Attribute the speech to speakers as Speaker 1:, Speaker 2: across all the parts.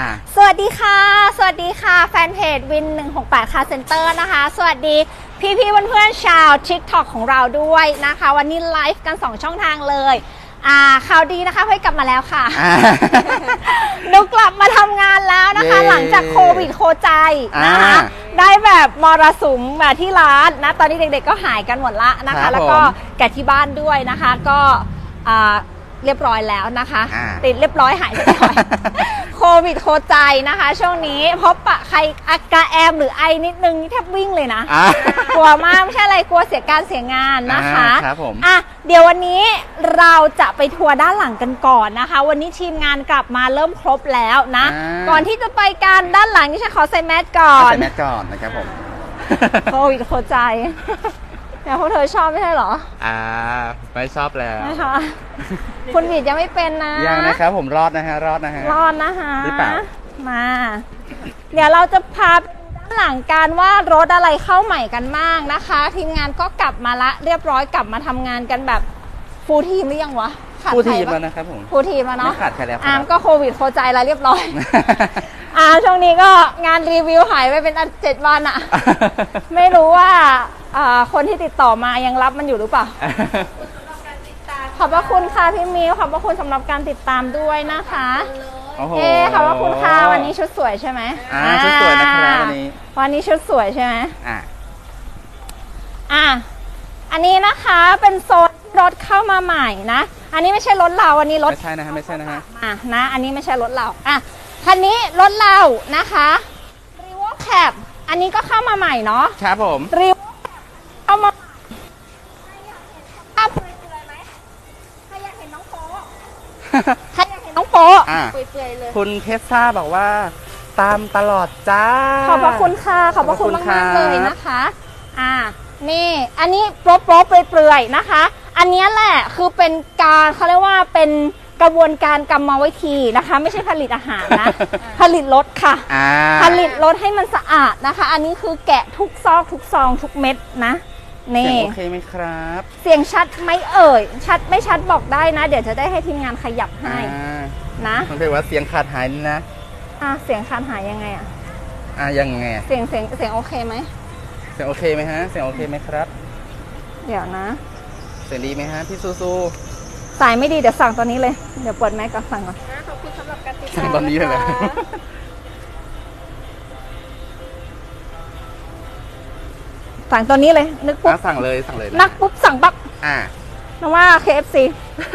Speaker 1: อ่า
Speaker 2: สวัสดีค่ะ สวัสดีค่ะ แฟนเพจวิน 168ค่ะเซ็นเตอร์นะคะ สวัสดีพี่พี่ๆเพื่อนๆชาว TikTok ของเราด้วยนะคะ วันนี้ไลฟ์กัน 2 ช่องทางเลย อ่าข่าวดีนะคะเฮ้ยกลับมาแล้วค่ะ
Speaker 1: อ่า
Speaker 2: หนูกลับมาทำงานแล้วนะคะ
Speaker 1: เย้
Speaker 2: หลังจากโควิดโคใจนะคะ
Speaker 1: อ่า
Speaker 2: ได้แบบมรสุมมาที่ร้านนะ ตอนนี้เด็กๆก็หายกันหมดละนะ
Speaker 1: ครั
Speaker 2: คะ
Speaker 1: บ
Speaker 2: แล้วก็
Speaker 1: ผม
Speaker 2: แกะที่บ้านด้วยนะคะ ก็อ่า เรียบร้อยแล้วนะคะ
Speaker 1: อ่า
Speaker 2: ติดเรียบร้อยหายเรียบร้อย โควิดโคใจนะคะ ช่วงนี้พบปะใครอากาแอมหรือไอนิดนึงนี่แทบวิ่งเลยนะ
Speaker 1: อ่าก
Speaker 2: ลัวมากไม่ใช่อะไรกลัวเสียการเสียงานนะคะ
Speaker 1: อ่าครับผม
Speaker 2: อะเดี๋ยววันนี้เราจะไปทัวร์ด้านหลังกันก่อนนะคะ วันนี้ทีมงานกลับมาเริ่มครบแล้วนะ
Speaker 1: อ่า
Speaker 2: ก่อนที่จะไปการด้านหลังนี่ฉันขอใส่แมสก่อน
Speaker 1: ใส่แมสก่อนนะครับผม
Speaker 2: โควิดโคใจ แต่พวกเธอชอบไม่ใช่เหรอ
Speaker 1: อ่า ไม่ชอบแล้ว
Speaker 2: ไม่ค่ะคุณบีดยังไม่เป็นนะ
Speaker 1: ยังนะครับผมรอดนะฮะ รอดนะฮะ
Speaker 2: รอดนะคะ
Speaker 1: หรือเปล่า
Speaker 2: มา เดี๋ยวเราจะพาไปดูด้านหลังการว่ารถอะไรเข้าใหม่กันบ้างนะคะ ทีมงานก็กลับมาละเรียบร้อยกลับมาทำงานกันแบบฟูลทีมหรือยังวะขาด
Speaker 1: ผู้
Speaker 2: ใคร
Speaker 1: ทีม
Speaker 2: ปะ
Speaker 1: แล้วนะครับผม
Speaker 2: ฟูลทีมแล้วเนาะ
Speaker 1: ไม่ขาดใครแล้วครับ
Speaker 2: อาร์มก็โควิดโคใจแล้วเรียบร้อยอาร์มช่วงนี้ก็งานรีวิวหายไปเป็นอันเจ็ดวันอะไม่รู้ว่า อ่าคนที่ติดต่อมายังรับมันอยู่หรือเปล่า ขอบพระคุณค่ะพี่มิวขอบพระคุณสำหรับการติดตามด้วยนะคะ
Speaker 1: โอ้โห
Speaker 2: เอ๊ขอบพระคุณค่ะวันนี้ชุดสวยใช่ไหม
Speaker 1: อ่าชุดสวยนะครับวันนี้
Speaker 2: วันนี้ชุดสวยใช่ไหม
Speaker 1: อ่า
Speaker 2: อะอันนี้นะคะเป็นโซนรถเข้ามาใหม่นะ อันนี้ไม่ใช่รถเราอันนี้รถ
Speaker 1: ไม่ใช่นะฮะไม่ใช่นะฮะ
Speaker 2: อะนะ อันนี้ไม่ใช่รถเราอะคันนี้รถเรานะคะรีวอแคปอันนี้ก็เข้ามาใหม่เนาะ
Speaker 1: ครับผม
Speaker 2: รีว เข้ามาภาพเปลือยๆไหมใครอยากเห็นน้องโป๊ะใครอยากเห็นน้องโป๊ะ
Speaker 1: อ่า
Speaker 2: เปลือยๆเลย
Speaker 1: คุณเทสซาบอกว่า ตามตลอดจ้า
Speaker 2: ขอบพระคุณค่ะ ขอบพระคุณ
Speaker 1: ขอบพระคุณ
Speaker 2: มากๆ
Speaker 1: ครับ
Speaker 2: เลยนะคะ อ่า นี่ อันนี้โป๊ะโป๊ะเปลือยๆนะคะ อันเนี้ยแหละคือเป็นการเขาเรียกว่าเป็นกระบวนการกรรมวิธีนะคะ ไม่ใช่ผลิตอาหารนะ ผลิตรถค่ะ
Speaker 1: อ่า
Speaker 2: ผลิตรถให้มันสะอาดนะคะ อันนี้คือแกะทุกซอกทุกซองทุกเม็ดนะ
Speaker 1: เสีย
Speaker 2: นี่
Speaker 1: งโอเคไหมครับ
Speaker 2: เสียงชัดไหมเอ่ย ชัดไม่ชัดบอกได้นะ เดี๋ยวจะได้ให้ทีมงานขยับให้
Speaker 1: อ่า
Speaker 2: นะ
Speaker 1: มันเป็นว่าเสียงขาดหายนี่นะ
Speaker 2: อะเสียงคันหายยังไงอะ
Speaker 1: อ่ายังไง
Speaker 2: เสียงเสียงเสียงโอเคไหม
Speaker 1: เสียงโอเคไหมฮะ เสียงโอเคไหมครับ
Speaker 2: เดี๋ยวนะ
Speaker 1: เสียงดีไหมฮะพี่ซูซู
Speaker 2: สายไม่ดีเดี๋ยวสั่งตอนนี้เลย เดี๋ยวเปิดแมกก่อนสั่งก่อน
Speaker 3: ขอบคุณสำหรับการติด
Speaker 1: สั่งตอนนี้เลยเหรอ
Speaker 2: สั่งตอนนี้เลย นึกปุ๊บ
Speaker 1: อะสั่งเลยสั่งเลยะ
Speaker 2: นักปุ๊บสั่งปั๊บ
Speaker 1: อ่า
Speaker 2: นึกว่า KFC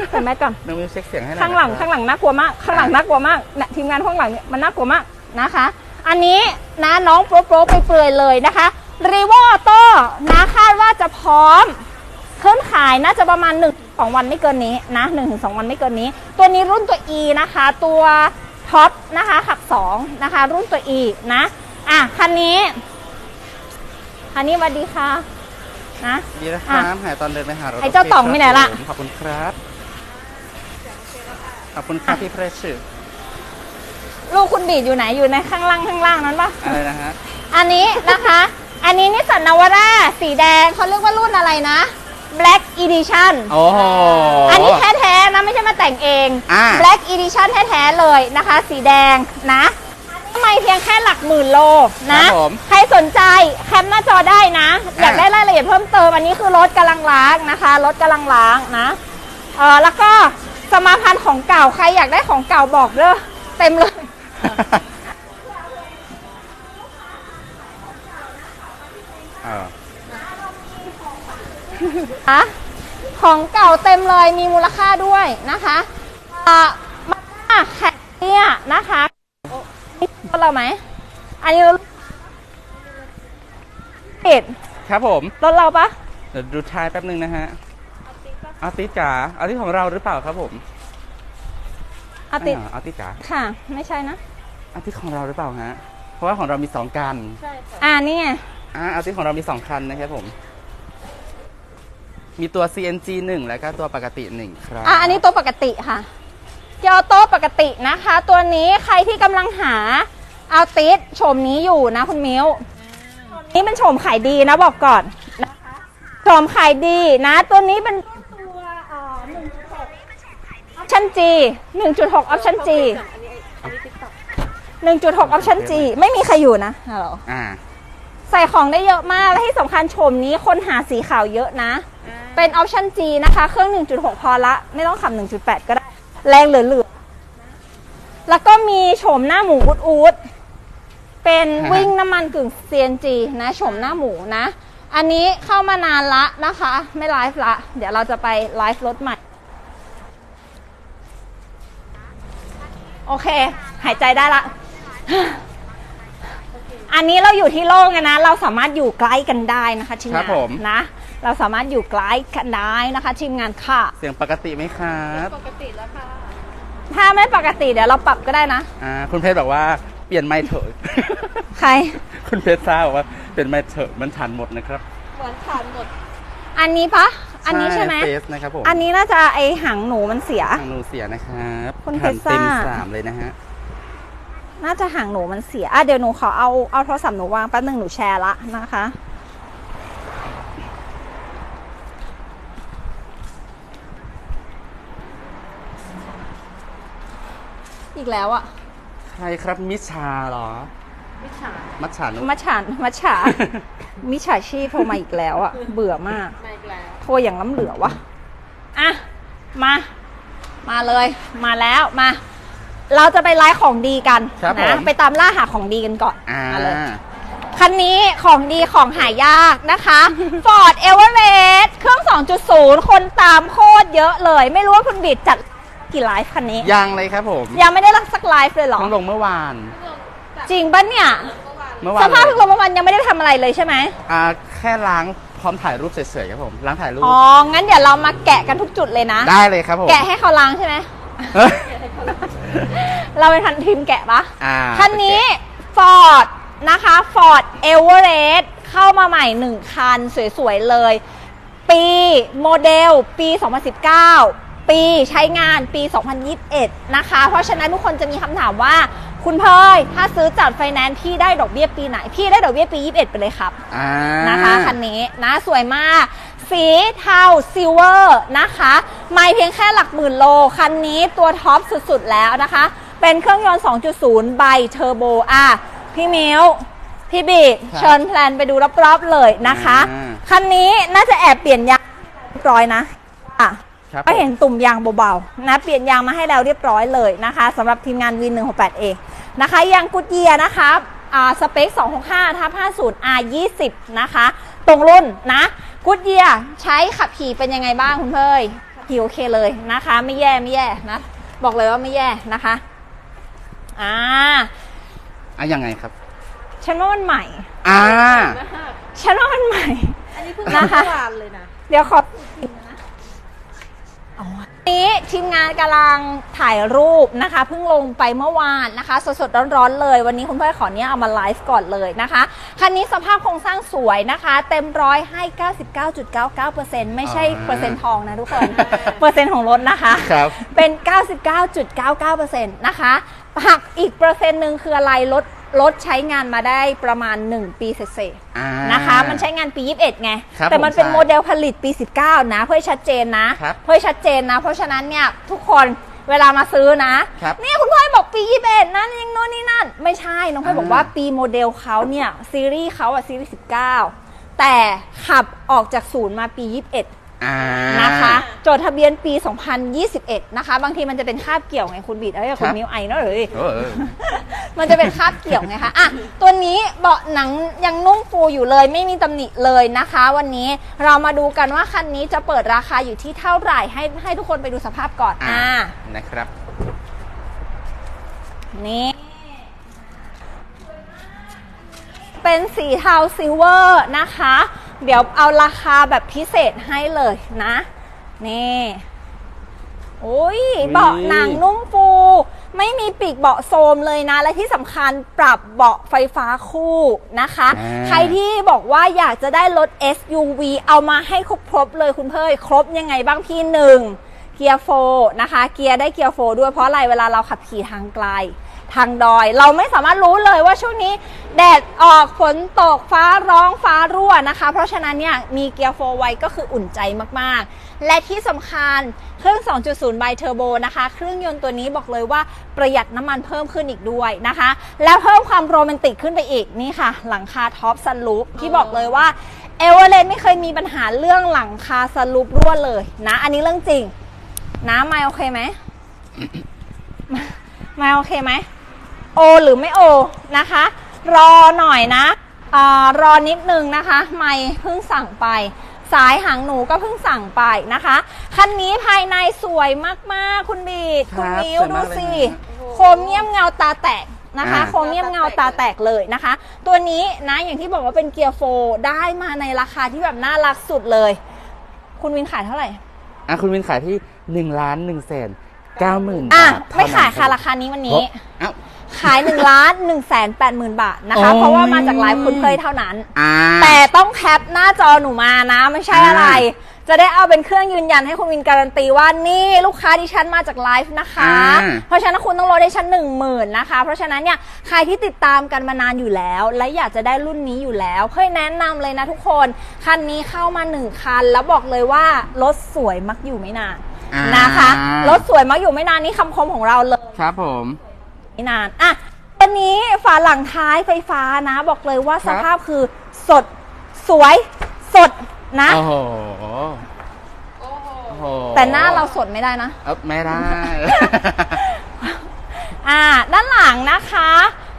Speaker 2: เปิดแมกก่อน
Speaker 1: น้องมิวเช็คเสียงให้น่อย
Speaker 2: ข้างหลัง
Speaker 1: นะครับ
Speaker 2: ข้างหลังน่ากลัวมากข้างหลังน่ากลัวมากเนี่ยทีมงานข้างหลังเนี่ยมันน่ากลัวมากนะคะ อันนี้นะน้องโปรโปรไปเปลือยๆเลยนะคะรีวอโต้นะคาดว่าจะพร้อมขึ้นขายน่าจะประมาณ1นสองวันไม่เกินนี้นะ1นถึงสวันไม่เกินนี้ ตัวนี้รุ่นตัว E นะคะ ตัวท็อปนะคะขับ2นะคะ รุ่นตัว E นะอะคันนี้ คันนี้สวัสดีค่ะนะ
Speaker 1: ดีนะครับหายตอนเดินไปหารถ
Speaker 2: ไอ้เจ้าต่องไปไหนล่ะ
Speaker 1: ขอบคุณครับ ขอบคุณครับพี่เพรสชื่อ
Speaker 2: ลูกคุณบีดอยู่ไหนอยู่ในข้างล่างข้างล่างนั้นปะ
Speaker 1: อะไรนะฮะ
Speaker 2: อันนี้นะคะ อันนี้นิสสันนาวาร่าสีแดงเขาเรียกว่ารุ่นอะไรนะ Black Edition
Speaker 1: โอ้โห
Speaker 2: อันนี้แท้ๆนะไม่ใช่มาแต่งเอง
Speaker 1: อ่า
Speaker 2: Black Edition แท้ๆเลยนะคะ สีแดงนะ อันนี้ไม่เพียงแค่หลักหมื่นโล
Speaker 1: ค
Speaker 2: นะ
Speaker 1: รับผม
Speaker 2: ใครสนใจแคปหน้าจอได้นะ อยากได้รายละเอียดเพิ่มเติม อันนี้คือรถกำลังล้างนะคะ รถกำลังล้างนะเออแล้วก็สมาพันธ์ของเก่าใครอยากได้ของเก่าบอกเด้อเต็มเลย
Speaker 1: เออ
Speaker 2: อะของเก่าเต็มเลยมีมูลค่าด้วยนะคะอ่ามาแขกเนี่ยนะคะนี่ร ถเราไหม อันนี้รถปิด
Speaker 1: ครับผม
Speaker 2: รถเราปะ
Speaker 1: เดี๋ยวดูท้ายแป๊บนึงนะฮะอาติจ๋าอาติของเราหรือเปล่าครับผม
Speaker 2: อาติด
Speaker 1: อาติจ๋า
Speaker 2: ค่ะ ไม่ใช่นะ
Speaker 1: อาติของเราหรือเปล่าฮะ เพราะว่าของเรามีสองคัน
Speaker 2: อ่านี่ไง
Speaker 1: อ่าอาติของเรามีสองคันนะครับผม มีตัว CNG 1แล้วก็ตัวปกติ1ครับ
Speaker 2: อะอันนี้ตัวปกติค่ะเกียวโตปกตินะคะ ตัวนี้ใครที่กำลังหา เอาติสโฉมนี้อยู่นะคุณมิวโฉมนี้เป็นโฉมขายดีนะบอกก่อนนะคะโฉมขายดีนะ ตัวนี้เป็นตัวเอ่อ1.6 option G 1.6 option G 1.6ออปชั่น G ไม่มีใครอยู่นะฮัลโหล
Speaker 1: อ่า
Speaker 2: ใส่ของได้เยอะมาก และที่สำคัญโฉมนี้คนหาสีขาวเยอะนะ เป็นออปชั่น G นะคะ เครื่อง 1.6 พอละ ไม่ต้องขับ 1.8 ก็ได้ แรงเหลือๆแล้วก็มีโฉมหน้าหมูอุดอูด เป็น
Speaker 1: ฮะ
Speaker 2: วิ่งน้ำมันกึ่ง CNG นะโฉมหน้าหมูนะ อันนี้เข้ามานานละนะคะ ไม่ไลฟ์ละ เดี๋ยวเราจะไปไลฟ์รถใหม่ โอเค หายใจได้ละ อันนี้เราอยู่ที่โล่งไงนะ เราสามารถอยู่ใกล้กันได้นะคะทีม
Speaker 1: ครั
Speaker 2: งา
Speaker 1: บผม
Speaker 2: นนะ เราสามารถอยู่ใกล้กันได้นะคะทีมงานค่ะ
Speaker 1: เสียงปกติไหมครับ
Speaker 2: ถ้าไม่ปกติเดี๋ยวเราปรับก็ได้นะ
Speaker 1: อ่า คุณเพชรบอกว่า เปลี่ยนไมค์เถอะ
Speaker 2: ใคร
Speaker 1: คุณเพชรทราบบอกว่าเปลี่ยนไมค์เถอะมันทันหมดนะครับ
Speaker 2: อันนี้ปะอันนี้ใช่ไหม
Speaker 1: เฟสนะครับผม
Speaker 2: อันนี้น่าจะไอหางหนูมันเสีย
Speaker 1: ทางนูเสียนะครับ
Speaker 2: คุณ
Speaker 1: ทัน
Speaker 2: เพชรทราบ
Speaker 1: เต็มสามเลยนะฮะ
Speaker 2: น่าจะหางหนูมันเสียอะเดี๋ยวหนูขอเอาเอาโทรศัพท์หนูวางแป๊บนึงหนูแชร์ละนะคะ อีกแล้วอะ
Speaker 1: ใครครับมิชาเหรอ
Speaker 2: มิฉา
Speaker 1: มัชชานุ
Speaker 2: มัจฉามัจฉา มิจฉาชีพโทรมาอีกแล้วอะเบื่อมาก
Speaker 3: มาอีกแล้ว
Speaker 2: โทรอย่างล้ำเหลือวะอะ มา มาเลย มาแล้ว มา เราจะไปไลฟ์ของดีกัน
Speaker 1: ครับ
Speaker 2: นะ
Speaker 1: ผม
Speaker 2: ไปตามล่าหาของดีกันก่อน
Speaker 1: อ่า
Speaker 2: มาเลย คันนี้ของดีของหายากนะคะ Ford Everest เครื่อง 2.0 คนตามโคตรเยอะเลย ไม่รู้ว่าคุณบิดจัด กี่ไลฟ์คันนี้
Speaker 1: ยังเลยครับผม
Speaker 2: ยังไม่ได้รักสักไลฟ์เลยเหรอ
Speaker 1: เพิ่งลงเมื่อวาน
Speaker 2: จริงปะเนี่ย
Speaker 1: เมื่อวาน
Speaker 2: สภาพ
Speaker 1: เล
Speaker 2: เพิ่
Speaker 1: ย
Speaker 2: งลงประมาณยังไม่ได้ทำอะไรเลยใช่ไหม
Speaker 1: อ่าแค่ล้างพร้อมถ่ายรูปเฉยๆครับผมล้างถ่ายรูป
Speaker 2: อ๋องั้นเดี๋ยวเรามาแกะกันทุกจุดเลยนะ
Speaker 1: ได้เลยครับผม
Speaker 2: แกะให้เขาล้างใช่ไหม
Speaker 1: เอ้ย
Speaker 2: เราเป็นทันทีมแกะปะ
Speaker 1: อ่า
Speaker 2: คันนี้ Ford นะคะ Ford Everest เข้ามาใหม่ 1 คัน สวย ๆ เลย ปีโมเดลปี 2019 ปีใช้งานปี 2021 นะคะ เพราะฉะนั้นทุกคนจะมีคำถามว่า คุณเพยถ้าซื้อจัดไฟแนนซ์พี่ได้ดอกเบี้ยปีไหน พี่ได้ดอกเบี้ยปี 21 ไปเลยครับ
Speaker 1: อ่า
Speaker 2: นะคะคันนี้นะสวยมาก สีเทาซิลเวอร์นะคะไม่เพียงแค่หลักหมื่นโล คันนี้ตัวท็อปสุดๆ แล้วนะคะ เป็นเครื่องยนต์ 2.0ไบเทอร์โบอะพี่มิวพี่บี
Speaker 1: ครับ
Speaker 2: เชิญแพลนไปดูรอบๆเลยนะคะ
Speaker 1: อ่า
Speaker 2: คันนี้น่าจะแอบเปลี่ยนยางเรียบร้อยนะอะ
Speaker 1: ครับ
Speaker 2: ก็เห็นตุ่มยางเบาๆนะเปลี่ยนยางมาให้แล้วเรียบร้อยเลยนะคะสำหรับทีมงานวิน168เองนะคะยางกุดเยียนะคะอ่าสเปค 265ทับ50 R 20นะคะ ตรงรุ่นนะกุดเยียใช้ขับขี่เป็นยังไงบ้างคุณเพยขับขี่โอเคเลยนะคะ ไม่แย่ไม่แย่นะบอกเลยว่าไม่แย่นะคะอ่า
Speaker 1: อะยังไงครับ
Speaker 2: ฉันว่ามันใหม่
Speaker 1: อ่า
Speaker 2: ฉันว่ามันใหม่
Speaker 3: อันนี้เพิ่ง
Speaker 2: นะคะ
Speaker 3: เมื่อวานเลยนะ
Speaker 2: เดี๋ยวขอวัน นี้ทีมงานกำลังถ่ายรูปนะคะเพิ่งลงไปเมื่อวานนะคะ สดๆร้อนๆเลย วันนี้คุณพ่อขอเนี้ยเอามาไลฟ์ก่อนเลยนะคะคันนี้สภาพโครงสร้างสวยนะคะ เต็มร้อยให้ 99.99%ไม่ใช่
Speaker 1: อ่า
Speaker 2: เปอร์เซ็นต์ทองนะทุกคน เปอร์เซ็นต์ของรถนะคะ
Speaker 1: ครับ
Speaker 2: เป็น 99.99%นะคะหักอีกเปอร์เซ็นต์หนึ่งคืออะไรรถ รถใช้งานมาได้ประมาณ 1 ปีเศษๆ
Speaker 1: อ่า
Speaker 2: นะคะ มันใช้งานปี 21 ไง
Speaker 1: ครับ
Speaker 2: แต่มัน
Speaker 1: ผม
Speaker 2: เป็น
Speaker 1: ใช่
Speaker 2: โมเดลผลิตปี 19 นะ เพื่อให้ชัดเจนนะ
Speaker 1: ครับ
Speaker 2: เพื่อให้ชัดเจนนะ เพราะฉะนั้นเนี่ยทุกคนเวลามาซื้อนะ
Speaker 1: ครับ
Speaker 2: เนี่ยคุณพ่อยบอกปี 21 นั่นยังโน่นนี่นั่น ไม่ใช่ น้องพ่อย
Speaker 1: อ่า
Speaker 2: บอกว่าปีโมเดลเขาเนี่ยซีรีส์เขาอะซีรีส์ 19 แต่ขับออกจากศูนย์มาปี 21
Speaker 1: อ่า
Speaker 2: นะคะจดทะเบียนปี 2021 นะคะ บางทีมันจะเป็นคาบเกี่ยวไงคุณบีดเอ้ยคุณ
Speaker 1: ครับ
Speaker 2: มิวไอเนอะเลย
Speaker 1: เออเออ
Speaker 2: มันจะเป็นคาบเกี่ยวไงคะอะตัวนี้เบาะหนังยังนุ่มฟูอยู่เลย ไม่มีตำหนิเลยนะคะ วันนี้เรามาดูกันว่าคันนี้จะเปิดราคาอยู่ที่เท่าไหร่ให้ให้ทุกคนไปดูสภาพก่อน
Speaker 1: อ่า
Speaker 2: อ่า
Speaker 1: นะครับ
Speaker 2: นี่เป็นสีเทาซิลเวอร์นะคะ เดี๋ยวเอาราคาแบบพิเศษให้เลยนะ นี่โอ้ยเบาะหนังนุ่มฟู ไม่มีปีกเบาะโซมเลยนะ และที่สำคัญปรับเบาะไฟฟ้าคู่นะคะ
Speaker 1: อ่า
Speaker 2: ใครที่บอกว่าอยากจะได้รถ SUV เอามาให้ครบครบๆเลยคุณเพยครบยังไงบ้างพี่หนึ่งเกียร์โฟร์นะคะ เกียร์ได้เกียร์โฟร์ด้วยเพราะอะไรเวลาเราขับขี่ทางไกล ทางดอย เราไม่สามารถรู้เลยว่าช่วงนี้ แดดออกฝนตกฟ้าร้องฟ้ารั่วนะคะ เพราะฉะนั้นเนี่ยมีเกียร์โฟไว้ก็คืออุ่นใจมากๆ และที่สำคัญเครื่อง 2.0 ไบเทอร์โบนะคะ เครื่องยนต์ตัวนี้บอกเลยว่าประหยัดน้ำมันเพิ่มขึ้นอีกด้วยนะคะ แล้วเพิ่มความโรแมนติกขึ้นไปอีกนี่ค่ะ หลังคาท็อปซันลูปที่บอกเลยว่าเอเวอเรสต์ไม่เคยมีปัญหาเรื่องหลังคาซันลูปรั่วเลยนะ อันนี้เรื่องจริงน้ำไม่โอเคไหมไม่โอเคไหม โอหรือไม่โอนะคะ รอหน่อยนะเออรอนิดนึงนะคะ ไม่เพิ่งสั่งไปสายหางหนูก็เพิ่งสั่งไปนะคะ คันนี้ภายในสวยมากๆ คุณบีด
Speaker 1: ครับ
Speaker 2: คุณมิ้ว
Speaker 1: สวย
Speaker 2: ดู
Speaker 1: มากเลย
Speaker 2: สิ
Speaker 1: นะ
Speaker 2: โคมเมียมเงาตาแตกนะคะ
Speaker 1: อ่า
Speaker 2: โคมเมียมเงาตาแตกเลยนะคะ ตัวนี้นะอย่างที่บอกว่าเป็นเกียร์โฟร์ได้มาในราคาที่แบบน่ารักสุดเลย คุณวินขายเท่าไหร่
Speaker 1: อะคุณวินขายที่1นึ่งล้านหนึ่งแสนเก้าหมื่น
Speaker 2: อะ
Speaker 1: บาทเท่
Speaker 2: ไม่ขาย
Speaker 1: นั้น
Speaker 2: ค่ะราคานี้วันนี้
Speaker 1: เอ้า
Speaker 2: ขาย1นึ่งล้านหนึ่งแสนแปดหมื่นบาทนะคะ
Speaker 1: โอ้ย
Speaker 2: เพราะว่ามาจากไลฟ์คุณเพลยเท่านั้น
Speaker 1: อ่า
Speaker 2: แต่ต้องแคปหน้าจอหนูมานะไม่ใช่อะไร
Speaker 1: อ่
Speaker 2: จะได้เอาเป็นเครื่องยืนยันให้คุณวินการันตีว่านี่ลูกค้าดิฉันมาจากไลฟ์นะคะ
Speaker 1: อ่า
Speaker 2: เพราะฉะนั้นคุณต้องรอได้ชั้นหนึ่งหมื่นนะคะ เพราะฉะนั้นเนี่ยใครที่ติดตามกันมานานอยู่แล้ว และอยากจะได้รุ่นนี้อยู่แล้วเพื่อแนะนำเลยนะทุกคนคันนี้เข้ามาหนึ่งคัน แล้วบอกเลยว่ารถสวยมักอยู่ไม่นาน
Speaker 1: อ่าน
Speaker 2: นะคะรถสวยมักอยู่ไม่นานนี่คำคมของเราเลย
Speaker 1: ครับผม
Speaker 2: ไม่ นานอะวันนี้ฝาหลังท้ายไฟฟ้านะ บอกเลยว่า
Speaker 1: ครั
Speaker 2: ส
Speaker 1: บ
Speaker 2: ภาพคือสดสวยสดนะ
Speaker 1: โอ้โหโอ้โห
Speaker 2: แต่หน้าเราสดไม่ได้นะ
Speaker 1: เอ้าไม่ได้
Speaker 2: อ่า ด้านหลังนะคะ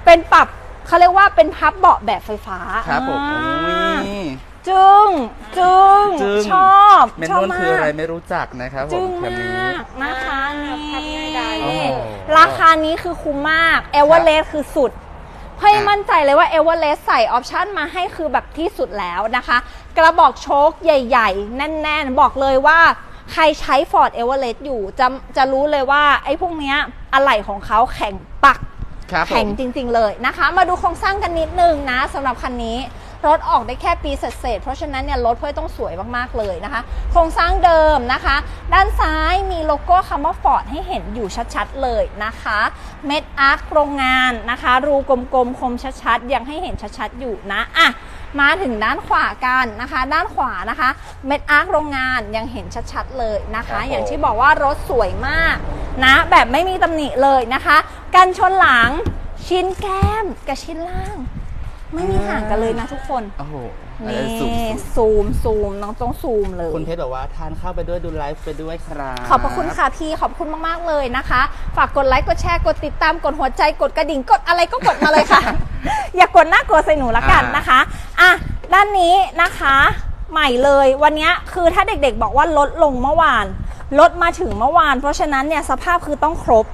Speaker 2: เป็นปรับเขาเรียกว่าเป็นพับเบาะแบบไฟฟ้า
Speaker 1: ครับผม
Speaker 2: อ่า
Speaker 1: อุ้ย
Speaker 2: จึงจึง
Speaker 1: จึ้ง
Speaker 2: ชอบ
Speaker 1: เมน
Speaker 2: ชอบ
Speaker 1: นวล
Speaker 2: มา
Speaker 1: คืออะไร
Speaker 2: ก
Speaker 1: ไม่รู้จักนะครับผ
Speaker 2: จึ
Speaker 1: ม
Speaker 2: ง
Speaker 1: คำนี้
Speaker 2: มากนะคะนี่
Speaker 1: โอ้โห
Speaker 2: ราคานี้คือคุ้มมากเอเวอเรสต์คือสุดเพื่อให้มั่นใจเลยว่าเอเวอเรสต์ใส่ออปชันมาให้คือแบบที่สุดแล้วนะคะ กระบอกโชคใหญ่ๆ แน่นๆ บอกเลยว่าใครใช้ Ford e v e r e s t อยู่จะจะรู้เลยว่า ไอ้พวกเนี้ยอะไหล่ของเขาแข็งปัก
Speaker 1: ครับผ
Speaker 2: แข็ง
Speaker 1: ม
Speaker 2: จริงๆเลยนะคะ มาดูโครงสร้างกันนิดนึงนะสำหรับคันนี้ รถออกได้แค่ปีเศษๆเพราะฉะนั้นเนี่ยรถเพื่อต้องสวยมากๆเลยนะคะ โครงสร้างเดิมนะคะ ด้านซ้ายมีโลโก้คำว่า Ford ให้เห็นอยู่ชัดๆเลยนะคะ เม็ดอาร์คโรงงานนะคะ รูกลมๆคมชัดๆ ยังให้เห็นชัดๆอยู่นะอะมาถึงด้านขวากันนะคะ ด้านขวานะคะ เม็ดอาร์คโรงงานยังเห็นชัดๆเลยนะ
Speaker 1: ครั
Speaker 2: คะ
Speaker 1: บผม
Speaker 2: อย่างที่บอกว่ารถสวยมากนะ แบบไม่มีตำหนิเลยนะคะ กันชนหลังชิ้นแก้มกับชิ้นล่าง ไม่มีห่างกันเลยนะทุกคน
Speaker 1: โอ้โห
Speaker 2: นี่
Speaker 1: สูง
Speaker 2: ซูมซูมน้องต้องซูมเลย
Speaker 1: คุณเพชรบอกว่าทานข้าวไปด้วยดูไลฟ์ไปด้วยครับ
Speaker 2: ขอบพระคุณค่ะพี่ขอบคุณมาก ๆ เลยนะคะ ฝากกดไลค์กดแชร์กดติดตามกดหัวใจกดกระดิ่งกดอะไรก็กดมาเลยค่ะ อย่ากดหน้ากดใส่หนูละกันนะคะอะด้านนี้นะคะใหม่เลยวันนี้คือถ้าเด็กๆบอกว่าลดลงเมื่อวาน ลดมาถึงเมื่อวาน เพราะฉะนั้นเนี่ยสภาพคือต้องครบ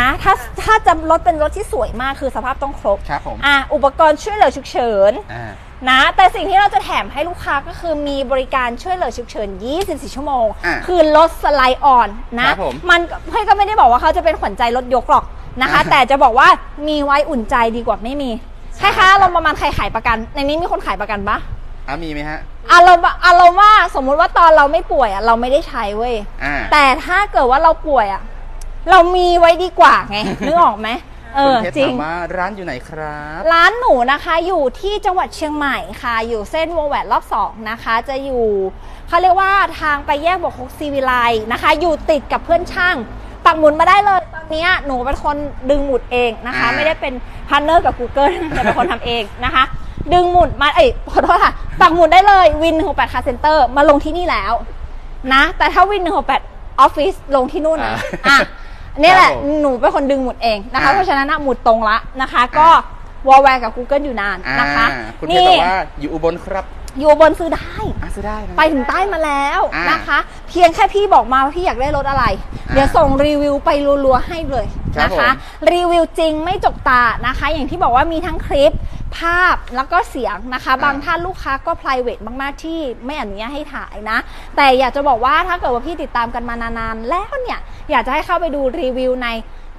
Speaker 2: นะถ้าถ้าจะรถเป็นรถที่สวยมากคือสภาพต้องครบ
Speaker 1: ครับผม
Speaker 2: อะอุปกรณ์ช่วยเหลือฉุกเฉิน
Speaker 1: อ่า
Speaker 2: นะแต่สิ่งที่เราจะแถมให้ลูกค้าก็คือมีบริการช่วยเหลือฉุกเฉิน 24 ชั่วโมง
Speaker 1: อะ
Speaker 2: คือรถสไลด์ออนนะครับ
Speaker 1: ผม
Speaker 2: มันเพื่อนก็ไม่ได้บอกว่าเขาจะเป็นขวัญใจรถยกหรอกนะคะ
Speaker 1: อะ
Speaker 2: แต่จะบอกว่ามีไว้อุ่นใจดีกว่าไม่มีค
Speaker 1: ใช่
Speaker 2: ล้ายๆ
Speaker 1: ครั
Speaker 2: อา
Speaker 1: บ
Speaker 2: รมณ์ประมาณใครขายประกัน ในนี้มีคนขายประกันปะ
Speaker 1: อะมีไหมฮะ
Speaker 2: อารมณ์อารมณ์ว่าสมมุติว่าตอนเราไม่ป่วยอะเราไม่ได้ใช้เว้ย
Speaker 1: อ่า
Speaker 2: แต่ถ้าเกิดว่าเราป่วยอะ เรามีไว้ดีกว่าไง นึกออกไหมเอ
Speaker 1: คุณ
Speaker 2: อ
Speaker 1: เพชร
Speaker 2: จริ
Speaker 1: ถางมว่าร้านอยู่ไหนครับ
Speaker 2: ร้านหนูนะคะอยู่ที่จังหวัดเชียงใหม่ค่ะ อยู่เส้นวงแหวนรอบสองนะคะ จะอยู่เขาเรียกว่าทางไปแยกบกฮกซีวิไลนะคะ อยู่ติดกับเพื่อนช่างปักหมุดมาได้เลยตอนเนี้ยหนูเป็นคนดึงหมุดเองนะคะ
Speaker 1: อ่า
Speaker 2: ไม่ได้เป็นพาร์ทเนอร์กับ Google แต่เป็นคนทำเองนะคะ ดึงหมุดมาเอ้ยขอโทษค่ะปักหมุดได้เลยวิน168คาเซ็นเตอร์มาลงที่นี่แล้วนะ แต่ถ้าวิน168ออฟฟิศลงที่นู่นนะ
Speaker 1: อ่า
Speaker 2: อะ นี่แหละ
Speaker 1: ครับผม
Speaker 2: หนูเป็นคนดึงหมุดเองนะคะ
Speaker 1: อ่า
Speaker 2: เพราะฉะนั้นนะหมุดตรงละนะคะ ก็วอลแวร์กับ Google อยู่นาน
Speaker 1: อ่า
Speaker 2: นะคะ
Speaker 1: คุณเพชร
Speaker 2: นี่
Speaker 1: บอกว่าอยู่อุบลครับ
Speaker 2: อยู่บนซื้อได้
Speaker 1: อะซื้อได้นะ
Speaker 2: ไปถึงใต้มาแล้ว
Speaker 1: อ่าน
Speaker 2: นะคะ เพียงแค่พี่บอกมาว่าพี่อยากได้รถอะไร
Speaker 1: อ่า
Speaker 2: เดี๋ยวส่งรีวิวไปรัวๆให้เลย
Speaker 1: ครับ
Speaker 2: นะคะ
Speaker 1: ผม
Speaker 2: รีวิวจริงไม่จกตานะคะ อย่างที่บอกว่ามีทั้งคลิป ภาพแล้วก็เสียงนะคะ
Speaker 1: อ่า
Speaker 2: บางท่านลูกค้าก็ p r i v a t มากๆที่ไม่อนุญาตให้ถ่ายนะ แต่อยากจะบอกว่าถ้าเกิดว่าพี่ติดตามกันมานานๆแล้วเนี่ย อยากจะให้เข้าไปดูรีวิวใน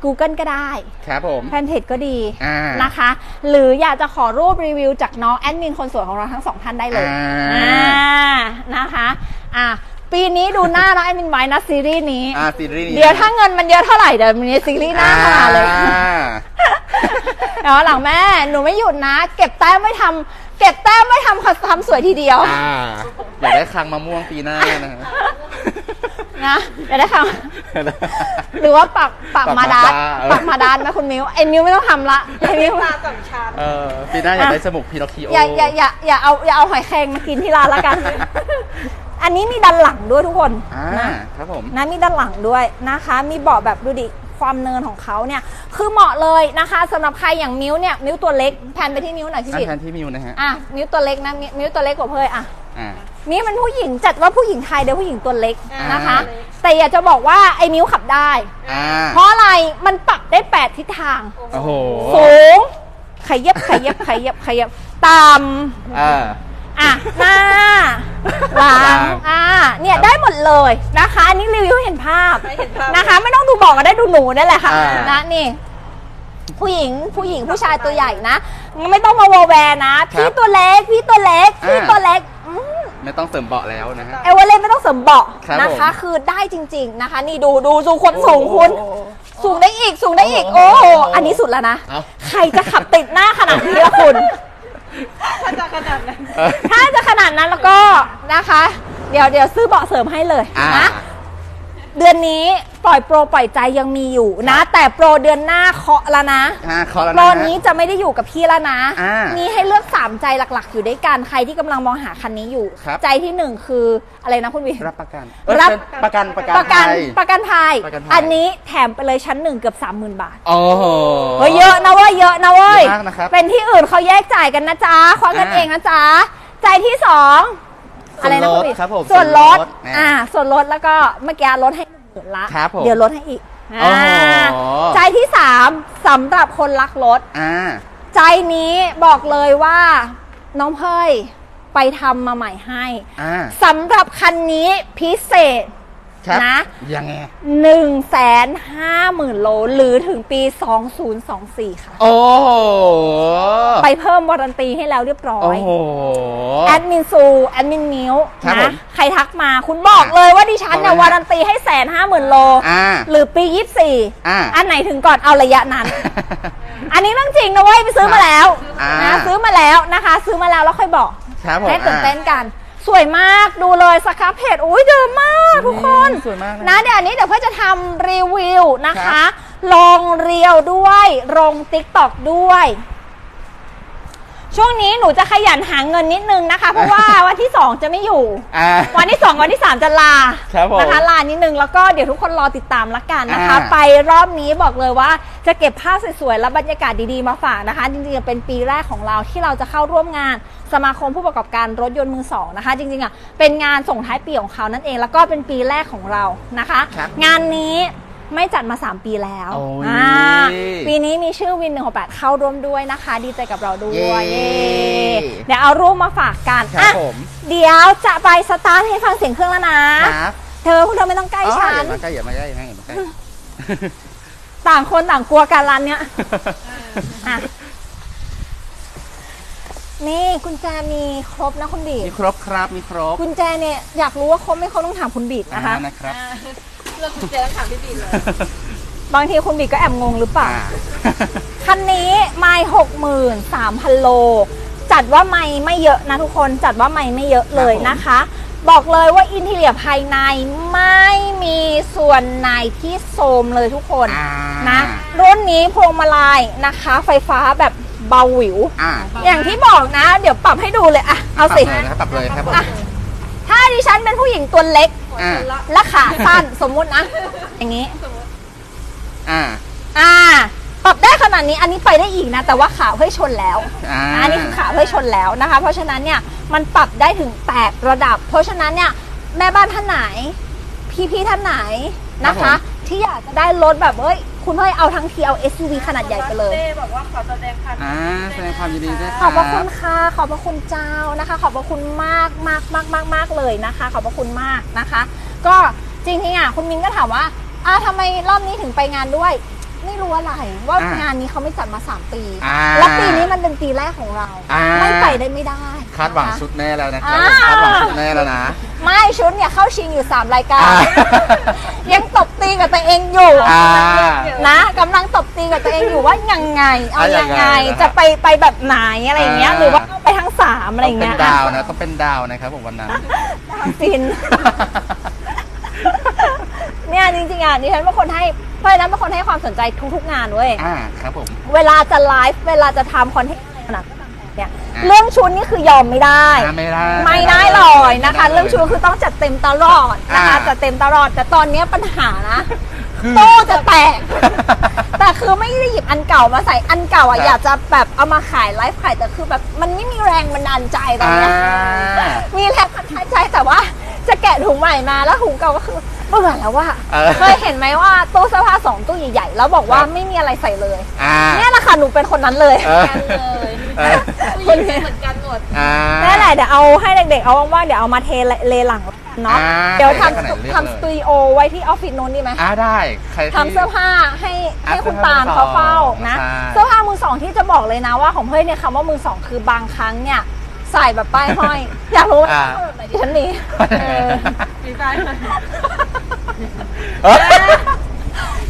Speaker 2: Google ก็ได้
Speaker 1: ครับผม
Speaker 2: แฟนเพจก็ดี
Speaker 1: อ่าน
Speaker 2: นะคะ หรืออยากจะขอรูปรีวิวจากน้องแอดมินคนสวยของเราทั้งสองท่านได้เลย
Speaker 1: อ่า
Speaker 2: อ่านะคะ อะ ปีนี้ดูหน้าน้องแอดมินไว้นะซีรีส์นี้
Speaker 1: อ่าซีรีส์นี้
Speaker 2: เดี๋ยวถ้าเงินมันเยอะเท่าไหร่เดี๋ยวมีซีรีส์หน้าเข้ามาเลย
Speaker 1: อ่า
Speaker 2: เดี๋ยวหลังแม่หนูไม่หยุดนะ เก็บแต้มไม่ทำเก็บแต้มไม่ทำทำสวยทีเดียว
Speaker 1: อ่าอยากได้คลังมะม่วงปีหน้านะฮะ
Speaker 2: นะเดี๋ยวได้ค่ะ หรือว่าปักปักมาดานปักมาดานไหมคุณมิวไอ้มิวไม่ต้องทำละไอ้มิว
Speaker 1: เออปีหน้าอยากได้สมุกพีนอคคิโอ
Speaker 2: อย่าอย่าอย่าอย่าเอาอย่าเอาหอยแครงมากินที่ร้านละกัน อันนี้มีด้านหลังด้วยทุกคน
Speaker 1: อ่า
Speaker 2: นะครับ
Speaker 1: ผม
Speaker 2: นะมีด้านหลังด้วยนะคะ มีเบาะแบบดูดิความเนินของเขาเนี่ยคือเหมาะเลยนะคะสำหรับใครอย่างมิวเนี่ยมิวตัวเล็กแพนไปที่มิวหน่อยพี่
Speaker 1: อัน
Speaker 2: บิด
Speaker 1: แทนที่มิวนะฮะ
Speaker 2: อะมิวตัวเล็กนะมิวมิวตัวเล็กกว่าเพยอะ
Speaker 1: อ่า
Speaker 2: นี่มันผู้หญิงจัดว่าผู้หญิงไทยเดี๋ยวผู้หญิงตัวเล็กนะคะ
Speaker 1: อ่า
Speaker 2: แต่อยากจะบอกว่าไอ้มิวขับได้
Speaker 1: อ่า
Speaker 2: เพราะอะไรมันปรับได้ 8 ทิศทาง
Speaker 1: โอ้โห
Speaker 2: สูงขยับขยับขยับขยับต่
Speaker 1: อ่าำ
Speaker 2: อะหน้าหลังอะเนี่ย
Speaker 1: ครับ
Speaker 2: ได้หมด เลยนะคะอันนี้รีวิวให้เห็นภาพ
Speaker 3: ให้เห็นภาพ
Speaker 2: นะคะ ไม่ต้องดูบอกก็ได้ดูหนูได้แหละค่ะ
Speaker 1: อ่า
Speaker 2: นะนี่ ผู้หญิงผู้หญิงผู้ชายตัวใหญ่นะ ไม่ต้องมาวอแวร์นะ พี่ตัวเล็กพี่ตัวเล็กพี่ตัวเล็กอืม
Speaker 1: ไม่ต้องเสริมเบาะแล้วนะฮะ
Speaker 2: เอเวอเรสต์ไม่ต้องเสริมเบาะ
Speaker 1: ครับ
Speaker 2: นะคะ
Speaker 1: ผม
Speaker 2: คือได้จริง ๆนะคะ นี่ดูดูดูคนสูงคุณ
Speaker 1: โอ้โห
Speaker 2: สูงได้อีกสูงได้อีก
Speaker 1: โอ้
Speaker 2: โอ้
Speaker 1: โห
Speaker 2: โหอันนี้สุดแล้วนะ
Speaker 1: เอ้า
Speaker 2: ใครจะขับติดหน้าขนาดนี้ละคุณ
Speaker 3: ถ้าจะขนาดนั้น
Speaker 1: เออ
Speaker 2: ถ้าจะขนาดนั้นแล้วก็นะคะ เดี๋ยวเดี๋ยวซื้อเบาะเสริมให้เลย
Speaker 1: อ่า
Speaker 2: นะ เดือนนี้ปล่อยโปรปล่อยใจยังมีอยู่นะ แต่โปรเดือนหน้าเคาะแล้วนะ
Speaker 1: อ่าขอแล้ว
Speaker 2: โป
Speaker 1: นะ
Speaker 2: ร
Speaker 1: ฮะ
Speaker 2: นี้จะไม่ได้อยู่กับพี่แล้วนะ
Speaker 1: อ่ามี
Speaker 2: มีให้เลือก 3 ใจหลักๆ อยู่ด้วยกัน ใครที่กำลังมองหาคันนี้อยู่
Speaker 1: ครับ
Speaker 2: ใจที่1 คืออะไรนะคุณวิ
Speaker 1: รับประกันเอ้ย
Speaker 2: รับ
Speaker 1: เป็นประกันประกัน
Speaker 2: ประกัน
Speaker 1: ภัย
Speaker 2: ประกันภัย
Speaker 1: ประกันภัย
Speaker 2: อันนี้แถมไปเลยชั้นหนึ่งเกือบ 30,000 บาท
Speaker 1: โอ้โห
Speaker 2: เฮ้ยเยอะนะเว้ยเยอะนะเว้ย
Speaker 1: เยอะมากนะครับ
Speaker 2: เป็นที่อื่นเขาแยกจ่ายกันนะจ๊ะควักกัน
Speaker 1: อ่า
Speaker 2: เองนะจ๊ะ ใจที่ส องอะไรนะคุณวิ
Speaker 1: ครับผม
Speaker 2: ส่วนลด
Speaker 1: ส่วนลดอ่า
Speaker 2: อ่าส่วนลดแล้วก็เมื่อกี้ลดให้หนึ่งหมื่นละ
Speaker 1: ครับผม
Speaker 2: เดี๋ยวลดให้อีก
Speaker 1: โอ้โห
Speaker 2: อ่าใจที่สามสำหรับคนรักรถ
Speaker 1: อ่า
Speaker 2: ใจนี้บอกเลยว่าน้องเพยไปทำมาใหม่ให้
Speaker 1: อ่า
Speaker 2: สำหรับคันนี้พิเศษ
Speaker 1: ครับ
Speaker 2: นะ
Speaker 1: ยังไง
Speaker 2: 1 5 0 0 0 0โลหรือถึงปี 2024 ค่ะ
Speaker 1: โอ้โห
Speaker 2: ไปเพิ่มวารันตีให้แล้วเรียบร้อ
Speaker 1: โอ้
Speaker 2: ย
Speaker 1: โห
Speaker 2: แอดมินซูแอดมินมิว
Speaker 1: ครับผ
Speaker 2: นะ
Speaker 1: ม
Speaker 2: ใครทักมาคุณบอกเลยว่าดิฉันเนี่ย
Speaker 1: บอกเลยนะ
Speaker 2: วารันตีให้แสนห้าหมื่นโล
Speaker 1: อ่า
Speaker 2: หรือปี 24
Speaker 1: อ่า
Speaker 2: อันไหนถึงก่อนเอาระยะนั้น อันนี้เรื่องจริงนะเว้ยไปซื้อมาแล้ว
Speaker 1: อ่า
Speaker 2: นะซื้อมาแล้วนะคะ ซื้อมาแล้วแล้วค่อยบอก
Speaker 1: ครับผม
Speaker 2: ให้ตื่น
Speaker 1: อ่า
Speaker 2: เต้นกัน สวยมากดูเลยสครับเพจอุ้ยเดิมมากทุกคน
Speaker 1: สวยมากนะ
Speaker 2: นะเดี๋ยวอันนี้เดี๋ยวเพื่อจะทำรีวิวนะ
Speaker 1: ครั
Speaker 2: คะ
Speaker 1: บ
Speaker 2: ลงเรียวด้วยลงติ๊กตอกด้วย ช่วงนี้หนูจะขยันหาเงินนิดนึงนะคะ เพราะว่าวันที่ 2 จะไม่อยู่
Speaker 1: อ่า
Speaker 2: วันที่ 2 วันที่ 3 จะลา
Speaker 1: ครับผม
Speaker 2: นะคะลานิดนึงแล้วก็เดี๋ยวทุกคนรอติดตามละกันนะคะ
Speaker 1: อ่า
Speaker 2: ไปรอบนี้บอกเลยว่าจะเก็บภาพสวยๆและบรรยากาศดีๆมาฝากนะคะจริงๆเป็นปีแรกของเราที่เราจะเข้าร่วมงานสมาคมผู้ประกอบการรถยนต์มือสองนะคะ จริงๆอะเป็นงานส่งท้ายปีของเขานั่นเองแล้วก็เป็นปีแรกของเรานะคะ
Speaker 1: ครับ
Speaker 2: งานนี้ ไม่จัดมา 3 ปีแล้ว
Speaker 1: โอ้ย
Speaker 2: อ่าปีนี้มีชื่อวิน 168 เข้าร่วมด้วยนะคะ ดีใจกับเราด้วย
Speaker 1: เย้
Speaker 2: เดี๋ยวเอารูปมาฝากกัน
Speaker 1: ครับ
Speaker 2: อะ
Speaker 1: ผม
Speaker 2: เดี๋ยวจะไปสตาร์ทให้ฟังเสียงเครื่องแล้วนะ
Speaker 1: ครับ
Speaker 2: เธอพวกเธอไม่ต้องใกล้
Speaker 1: อ๋อ
Speaker 2: ฉัน
Speaker 1: อย่ามาใกล้อย่ามาใกล้อย่ามาใกล้
Speaker 2: ต่างคนต่างกลัวการรันเนี้ย อะ นี่กุญแจมีครบนะคุณบีด
Speaker 1: มีครบครับมีครบ
Speaker 2: กุญแจเนี่ยอยากรู้ว่าครบไม่ครบต้องถามคุณบีดนะคะ
Speaker 1: อ่านะครับ
Speaker 3: อ่า เรื่องกุญแจต้องถามพี่บีเลย
Speaker 2: บางทีคุณบีดก็แอบงงหรือเปล่า
Speaker 1: อ่า
Speaker 2: คันนี้ไม่หกหมื่นสามพันโล จัดว่าไม่ไม่เยอะนะทุกคน จัดว่าไม่ไม่เยอะเลยนะคะ บอกเลยว่าอินทีเรียภายในไม่มีส่วนไหนที่โทรมเลยทุกคน
Speaker 1: อ่า
Speaker 2: นะ รุ่นนี้พวงมาลัยนะคะ ไฟฟ้าแบบเบาหวิว
Speaker 1: อ่า
Speaker 2: อย่างที่บอกนะ เดี๋ยวปรับให้ดูเลยอะเอาสิ
Speaker 1: ปรับเลยนะครับปรับเลยครับผม
Speaker 2: อะถ้าดิฉันเป็นผู้หญิงตัวเล็ก
Speaker 1: อ่า
Speaker 2: และขาสั้น สมมุตินะ อย่างนี้
Speaker 1: อ่า
Speaker 2: อ่า ปรับได้ขนาดนี้อันนี้ไปได้อีกนะ แต่ว่าขาเพื่อชนแล้ว
Speaker 1: อ่า
Speaker 2: อันนี้คือขาเพื่อชนแล้วนะคะ เพราะฉะนั้นเนี่ยมันปรับได้ถึง8ระดับ เพราะฉะนั้นเนี่ยแม่บ้านท่านไหน พี่ๆท่านไหนนะคะที่อยากจะได้รถแบบเอ้ย คุณเฮ้ยเอาทั้งทีเอา SUV ขนาดใหญ่ไปเลย
Speaker 3: เต้บอกว่าขอแสดงความ
Speaker 1: อ่าแสดงความยินดีด้วย
Speaker 2: ขอบพระคุณค่ะ ขอบพระคุณเจ้านะคะ ขอบพระคุณมากมากมากมากมากเลยนะคะ ขอบพระคุณมากนะคะ ก็จริงๆอะคุณมินก็ถามว่าอ้าวทำไมรอบนี้ถึงไปงานด้วย ไม่รู้อะไรว่า
Speaker 1: อ่าง
Speaker 2: งานนี้เขาไม่จัดมา 3 ปี
Speaker 1: อ่า
Speaker 2: แล้วปีนี้มันเป็นปีแรกของเรา
Speaker 1: อ่า
Speaker 2: ไม่ไปได้ไม่ได้
Speaker 1: คาดหวัง
Speaker 2: นะคะ
Speaker 1: ชุดแน่แล้วนะครับ
Speaker 2: อ่า
Speaker 1: คาดหวังชุดแน่แล้วนะ
Speaker 2: ไม่ชุดเนี่ยเข้าชิงอยู่ 3 รายการ
Speaker 1: อ่า
Speaker 2: ยังตบตีกับตัวเองอยู่
Speaker 1: อ่า
Speaker 2: นะกำลังตบตีกับตัวเองอยู่ว่ายังไง เอา
Speaker 1: อะยั
Speaker 2: ยังง
Speaker 1: ไง
Speaker 2: ไง
Speaker 1: นะฮะ
Speaker 2: จะไปไปแบบไหนอะไรอย่างเงี้ย
Speaker 1: อ่า
Speaker 2: หรือว่าเอาไปทั้งสามอะไรอย่าง
Speaker 1: เป็
Speaker 2: เงี้
Speaker 1: น
Speaker 2: ย
Speaker 1: ดาวนะต้องเป็นดาวนะครับผมวันนั้น
Speaker 2: ฟิน เนี่ยจริงๆอะดิฉันเป็นคนให้เพราะฉะนั้นเป็นคนให้ความสนใจทุกๆงานเว้ย
Speaker 1: อ่าครับผม
Speaker 2: เวลาจะไลฟ์เวลาจะทำคอนเทนต์อะไรนะเนี่ย
Speaker 1: อะ
Speaker 2: เรื่องชุดนี่คือยอมไม่ได้
Speaker 1: อ่าไม่ได้
Speaker 2: ไม่ได้เลยนะคะ
Speaker 1: ไม่ได้
Speaker 2: เรื่องชุดคือต้องจัดเต็มตลอดนะคะ
Speaker 1: อ่า
Speaker 2: จัดเต็มตลอดแต่ตอนเนี้ยปัญหานะ
Speaker 1: คือ
Speaker 2: ตู้จะแตก แต่คือไม่ได้หยิบอันเก่ามาใส่อันเก่าอะ
Speaker 1: ครับ
Speaker 2: อยากจะแบบเอามาขายไลฟ์ขายแต่คือแบบมันไม่มีแรงบันดาลใจตอน
Speaker 1: อ่า
Speaker 2: เนี้ยมีแรงบันดาลใจแต่ว่าจะแกะถุงใหม่มาแล้วถุงเก่าก็คือเบื่อแล้วว่า
Speaker 1: เออ
Speaker 2: เคยเห็นไหมว่าตู้เสื้อผ้าสองตู้ใหญ่ๆแล้วบอกว่า
Speaker 1: ครับ
Speaker 2: ไม่มีอะไรใส่เลย
Speaker 1: อ่า
Speaker 2: เนี่ยแหละค่ะหนูเป็นคนนั้นเลย
Speaker 1: เออ
Speaker 3: กันเลย
Speaker 1: เออ
Speaker 3: ผู้หญิงเหมือนกันหมด
Speaker 1: อ่า
Speaker 2: นั่นแหละเดี๋ยวเอาให้เด็กๆเอาว่างๆเดี๋ยวเอามาเทเลหลัง เนาะ
Speaker 1: อ่า
Speaker 2: เดี๋ยว
Speaker 1: ใครจะเลือก
Speaker 2: ทำ
Speaker 1: เลย
Speaker 2: ทำสตูดิโอไว้ที่ออฟฟิศนู้นดีไหม
Speaker 1: อ่าได้ใครที่
Speaker 2: ทำเสื้อผ้าให้ให้
Speaker 1: อะ
Speaker 2: คุณ
Speaker 1: เสื้อผ้า
Speaker 2: ตาล
Speaker 1: มือส
Speaker 2: เขา
Speaker 1: อง
Speaker 2: เฝ้านะ
Speaker 1: ใช่
Speaker 2: เสื้อผ้ามือสองที่จะบอกเลยนะว่าของเพื่อนเนี่ยคำว่ามือสองคือบางครั้งเนี่ยใส่แบบป้ายห้อย อยากรู้ว่า
Speaker 1: อ่า
Speaker 2: แบบไหนดิฉันมีเออ
Speaker 3: มีใจเลย
Speaker 1: เอ้ย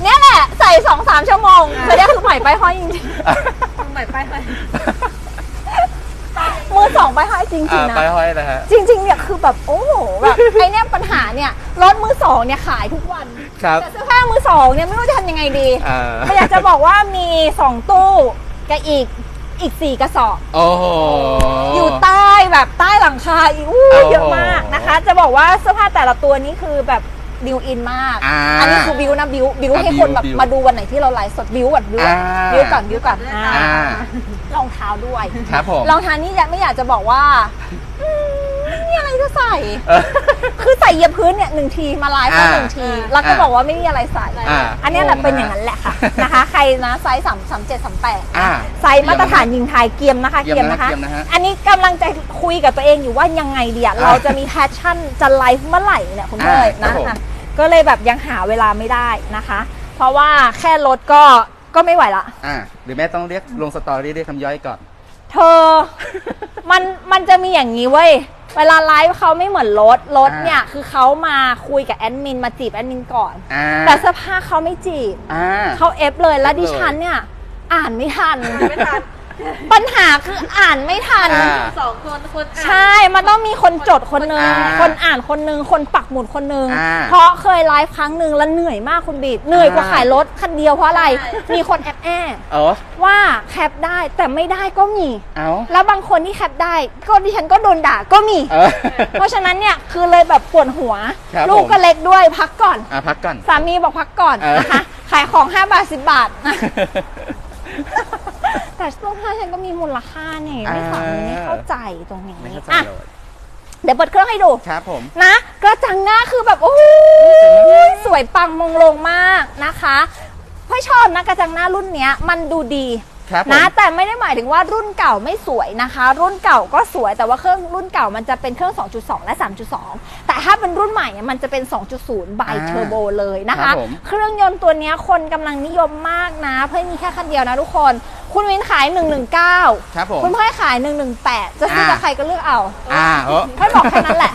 Speaker 2: เนี่ยแหละใส่สองสามชั่วโมงแต่เนี่ยคือใหม่ป้ายห้อยจริง
Speaker 3: ทำใหม่ไปไป
Speaker 2: ๆ มือสองป้ายห้อยจริ
Speaker 1: อ่าง
Speaker 2: ๆนะ
Speaker 1: ไปห้อยนะฮะ
Speaker 2: จริงๆเนี่ยคือแบบโอ้โหแบบไอเนี่ยปัญหาเนี่ยรถมือสองเนี่ยขายทุกวัน
Speaker 1: ครับ
Speaker 2: แต่เสื้อผ้ามือสองเนี่ยไม่รู้จะทำยังไงดี
Speaker 1: อ่า
Speaker 2: ก็อยากจะบอกว่ามีสองตู้กับอีกอีกสี่กระสอบ
Speaker 1: โอ้โห
Speaker 2: อยู่ใต้แบบใต้หลังคาอีกอู้
Speaker 1: โอ้โห
Speaker 2: เยอะมากนะคะ จะบอกว่าเสื้อผ้าแต่ละตัวนี้คือแบบ บิวอินมาก
Speaker 1: อ่า
Speaker 2: อันนี้คือบิวนะบิวบิว
Speaker 1: อะ
Speaker 2: ให้
Speaker 1: บิว
Speaker 2: คนแบบ
Speaker 1: บิว
Speaker 2: มาดูวันไหนที่เราไลฟ์สดบิวก่อนบิวก่อน
Speaker 1: อ่า
Speaker 2: บิวก่อนบิวก่อนอ่า
Speaker 1: อ่าร
Speaker 2: องเท้าด้วย
Speaker 1: ครับผม
Speaker 2: รองเท้านี่อยากไม่อยากจะบอกว่าอืมไม่มีอะไร จะใส่
Speaker 1: เออ
Speaker 2: คือใส่เหยียบพื้นเนี่ยหนึ่งทีมาไลฟ์ก็
Speaker 1: อ่า
Speaker 2: หนึ่งที แล้วก็
Speaker 1: อ่า
Speaker 2: บอกว่าไม่มีอะไรใส่
Speaker 1: อ่า
Speaker 2: อันเนี้ยแหละ
Speaker 1: งงนะ
Speaker 2: เป็นอย่างนั้นแหละค่ะนะคะ ใครนะไซส์สามสามเจ็ดสามแปด
Speaker 1: อ่า
Speaker 2: ไซส์มาตรฐานยิงไทยเกียมนะคะ
Speaker 1: เกียม
Speaker 2: นะคะ
Speaker 1: นะเกียมนะฮะ
Speaker 2: อันนี้กำลังจะคุยกับตัวเองอยู่ว่ายังไงดีอะเราจะมีแพชชั่นจะไลฟ์เมื่อไหร่เนี่ยคุณเมย์
Speaker 1: อ่าครั
Speaker 2: นะ
Speaker 1: บผม
Speaker 2: อะก็เลยแบบยังหาเวลาไม่ได้นะคะ เพราะว่าแค่รถก็ก็ไม่ไหวละ
Speaker 1: อ่าหรือแม่ต้องเรียกลงสตอรี่เรียกคำย่อยก่อน
Speaker 2: เธอ มันมันจะมีอย่างนี้เว้ย เวลาไลฟ์เขาไม่เหมือนรถรถเนี่ยคือเขามาคุยกับแอดมินมาจีบแอดมินก่อน
Speaker 1: อ่า
Speaker 2: แต่เสื้อผ้าเขาไม่จีบ
Speaker 1: อ่า
Speaker 2: เขาเอฟเลยแล้ว
Speaker 1: เอฟเลย
Speaker 2: ดิฉันเนี่ย อ่านไม่ทัน
Speaker 3: ไม่ทัน
Speaker 2: ปัญหาคืออ่านไม่ทัน
Speaker 1: อ่า
Speaker 3: สองคนคนอ่าน
Speaker 2: ใช่ มันต้องมีคนจดคนหนึ่ง
Speaker 1: อ่า
Speaker 2: คนอ่านคนหนึ่งคนปักหมุดคนหนึ่ง
Speaker 1: อ่า
Speaker 2: เพราะเคยไลฟ์ครั้งหนึ่งแล้วเหนื่อยมากคุณบีดเหนื่อยกว่า
Speaker 1: อ่า
Speaker 2: ขายรถคันเดียวเพราะอะไรมีคนแอบแอบ
Speaker 1: เออ
Speaker 2: ว่าแคปได้แต่ไม่ได้ก็มี
Speaker 1: เอา
Speaker 2: แล้วบางคนที่แคปได้ก็ดิฉันก็โดนด่าก็มี
Speaker 1: เออ
Speaker 2: เพราะฉะนั้นเนี่ยคือเลยแบบปวดหัว
Speaker 1: ครับ
Speaker 2: ลูก
Speaker 1: ผม
Speaker 2: ก็เล็กด้วยพักก่อน
Speaker 1: อะพักก่อน
Speaker 2: สามีบอกพักก่อน
Speaker 1: เออ
Speaker 2: นะคะ ขายของ 5 บาท 10 บาท แต่เสื้อผ้าฉันก็มีมูลค่าเนี่ยไม่สามีไม่เข้าใจตรงนี้
Speaker 1: ไม่เข้าใจ
Speaker 2: อะ
Speaker 1: เลย
Speaker 2: เดี๋ยวเปิดเครื่องให้ดู
Speaker 1: ครับผม
Speaker 2: นะกระจังหน้าคือแบบโอ้ยสวยปังมงลงมากนะคะพ่อชอบนะกระจังหน้ารุ่นเนี้ยมันดูดี
Speaker 1: ครับผม
Speaker 2: นะแต่ไม่ได้หมายถึงว่ารุ่นเก่าไม่สวยนะคะ รุ่นเก่าก็สวยแต่ว่าเครื่องรุ่นเก่ามันจะเป็นเครื่อง 2.2 และ 3.2 แต่ถ้าเป็นรุ่นใหม่มันจะเป็น 2.0 by
Speaker 1: อ่า
Speaker 2: turbo เลยนะ
Speaker 1: ครั
Speaker 2: คะ
Speaker 1: บผม
Speaker 2: เครื่องยนต์ตัวเนี้ยคนกำลังนิยมมากนะ เพื่อมีแค่คันเดียวนะทุกคน คุณวินขาย 119
Speaker 1: ครับผม
Speaker 2: คุณพ่อยขาย 118 จะซื้อกับ
Speaker 1: อ่า
Speaker 2: ใครก็เลือกเอา
Speaker 1: อ่าเออ
Speaker 2: พ่อยบอกแค่นั้นแหละ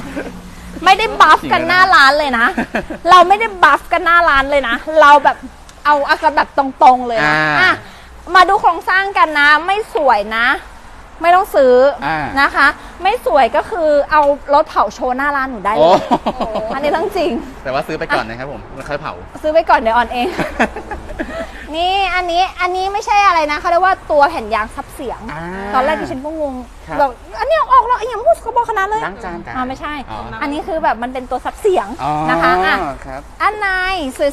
Speaker 2: ไม่ได้บัฟกันหน้าร้านเลยนะ เราไม่ได้บัฟกันหน้าร้านเลยนะ เราแบบเอาเอากันแบบตรงๆเลยนะ
Speaker 1: อ่า
Speaker 2: อะ มาดูโครงสร้างกันนะ ไม่สวยนะ ไม่ต้องซื้ออานะคะ ไม่สวยก็คือเอารถเผาโชว์หน้าร้านหนูได้
Speaker 1: โอ้
Speaker 2: เลยอันนี้เรื่องจริง
Speaker 1: แต่ว่าซื้อไปก่อนนะครับผมแล้วค่อยเผา
Speaker 2: ซื้อไปก่อนเดี๋ยวออนเอง นี่อันนี้อันนี้ไม่ใช่อะไรนะเขาเรียกว่าตัวแผ่นยางซับเสียง
Speaker 1: อ่า
Speaker 2: ตอนแรกที่ฉันก็งง
Speaker 1: ครับ
Speaker 2: แบบอันนี้เอาออกแล้วอย่างพูดเขาบอกขนาดเลย
Speaker 1: ล้างจานกัน
Speaker 2: อ่าไม่ใช่
Speaker 1: อ๋ออั
Speaker 2: อันนี้คือแบบมันเป็นตัวซับเสียง
Speaker 1: อ๋อ
Speaker 2: นะคะอะ
Speaker 1: ครับ
Speaker 2: อันใน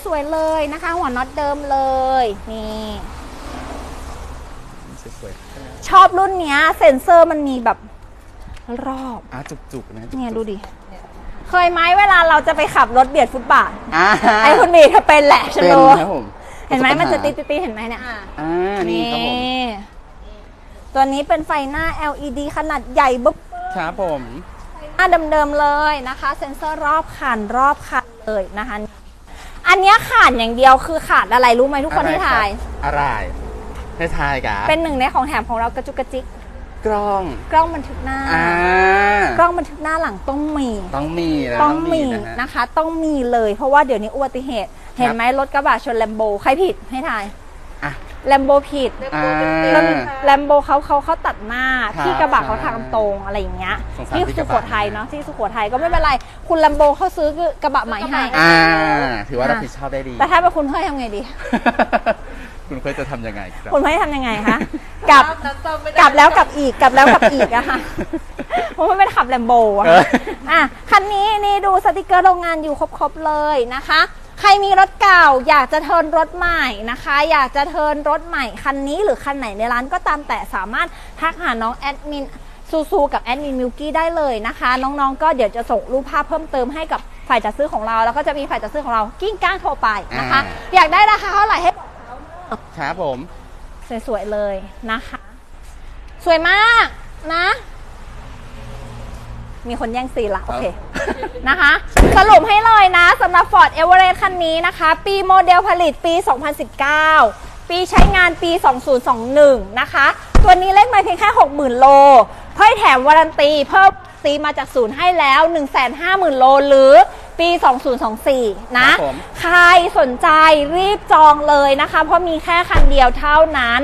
Speaker 2: สวยๆเลยนะคะ หัวน็อตเดิมเลยนี่
Speaker 1: สวย
Speaker 2: ชอบรุ่นเนี้ยเซ็นเซอร์มันมีแบบรอบ
Speaker 1: ๆอะจุกๆนะจุกๆ
Speaker 2: เนี่ยดูดิ เคยไหมเวลาเราจะไปขับรถเบียดฟุตบาท
Speaker 1: อ่า
Speaker 2: ไอ้คุณบีเธอเป็นแหละฉัน
Speaker 1: เป็น
Speaker 2: รู้
Speaker 1: ครับผม
Speaker 2: เห็นไหมมันจะติด
Speaker 1: ๆ
Speaker 2: ติดๆเห็นไหมเนี่ย
Speaker 3: อ่า
Speaker 1: อ่านี่ครับผม
Speaker 2: ตัวนี้เป็นไฟหน้า LED ขนาดใหญ่บุ๊บ
Speaker 1: ครับผม
Speaker 2: หน้าเดิมๆเลยนะคะ เซ็นเซอร์รอบคันรอบคันเลยนะคะ อันเนี้ยขาดอย่างเดียวคือขาดอะไรรู้ไหมทุกคนให้ทาย
Speaker 1: อะไร ให้ทายกะ
Speaker 2: เป็นหนึ่งในของแถมของเรากระจุกกระจิก
Speaker 1: กล้อง
Speaker 2: กล้องบันทึกหน้า
Speaker 1: อ่า
Speaker 2: กล้องบันทึกหน้าหลังต้องมี
Speaker 1: ต้องมีนะ
Speaker 2: ต้องมี
Speaker 1: นะฮะ
Speaker 2: นะคะ ต้องมีเลยเพราะว่าเดี๋ยวนี้อุบัติเหตุ เห็นไหมรถกระบะชนแลมโบใครผิดให้ทาย
Speaker 1: อะ
Speaker 2: แลมโบผิด
Speaker 1: อ่า
Speaker 2: แลมโบเขาเขาเขาตัดหน้า
Speaker 1: ครับ
Speaker 2: ที่กระบะเขาทางตรงอะไรอย่างเงี้ย
Speaker 1: สงสาร
Speaker 2: ที่
Speaker 1: ที่ก
Speaker 2: สุ
Speaker 1: ระ
Speaker 2: โข
Speaker 1: บะ
Speaker 2: ทัยเนาะที่สุโขทัยก็ไม่เป็นไร คุณแลมโบเขาซื้อกระบะใหม่ให้
Speaker 1: อ่าถือว่ารับผิดชอบได้ดี
Speaker 2: แต่ถ้าเป็นคุณเฮ้ยทำไงดี
Speaker 1: คุณเคยจะทำยังไงครับ
Speaker 2: คุณเฮ้ยทำยังไงคะกลับ
Speaker 3: น้ำต้มไม่ได้
Speaker 2: กลับแล้วกลับอีกกลับแล้วกลับอีกอะค่ะเพราะมันเป็นขับแลมโบอะ
Speaker 1: เออ
Speaker 2: อะคันนี้นี่ดูสติกเกอร์โรงงานอยู่ครบๆเลยนะคะ ใครมีรถเก่าอยากจะเทิร์นรถใหม่นะคะ อยากจะเทิร์นรถใหม่คันนี้หรือคันไหนในร้านก็ตามแต่สามารถทักหาน้องแอดมินซูซูกับแอดมินมิวกี้ได้เลยนะคะ น้องๆ ก็เดี๋ยวจะส่งรูปภาพเพิ่มเติมให้กับฝ่ายจัดซื้อของเรา แล้วก็จะมีฝ่ายจัดซื้อของเรากิ้งก้างโทรไปนะคะ อยากได้ราคาเท่าไหร่ให้
Speaker 1: ครับผม
Speaker 2: สวยๆเลยนะคะ สวยมากนะ มีคนแย่งซีนละโอเค นะคะ สรุปให้เลยนะสำหรับ Ford Everest คันนี้นะคะ ปีโมเดลผลิตปี 2019 ปีใช้งานปี 2021 นะคะ ตัวนี้เลขมาเพียงแค่ 60,000 โล เพื่อแถมวารันตีเพิ่มตีมาจากศูนย์ให้แล้ว 150,000 โลหรือ ปี 2024 นะ
Speaker 1: ครับผม
Speaker 2: ใครสนใจรีบจองเลยนะคะ เพราะมีแค่คันเดียวเท่านั้น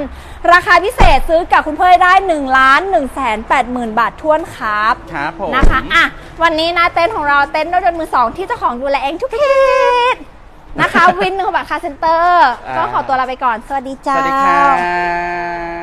Speaker 2: ราคาพิเศษซื้อกับคุณเพื่อได้1ล้าน1แสน8หมื่นบาททวนครับ
Speaker 1: ครับผม
Speaker 2: นะคะอะวันนี้นะเต็นท์ของเราเต็นท์รถยนต์มือสองที่เจ้าของดูแลเองทุกเพศนะคะ วินหนึ่งบัตรคาเซ็นเตอร์ ก็ขอตัวลาไปก่อน สวัสดี
Speaker 1: ส
Speaker 2: จ้า
Speaker 1: วัสดีครับ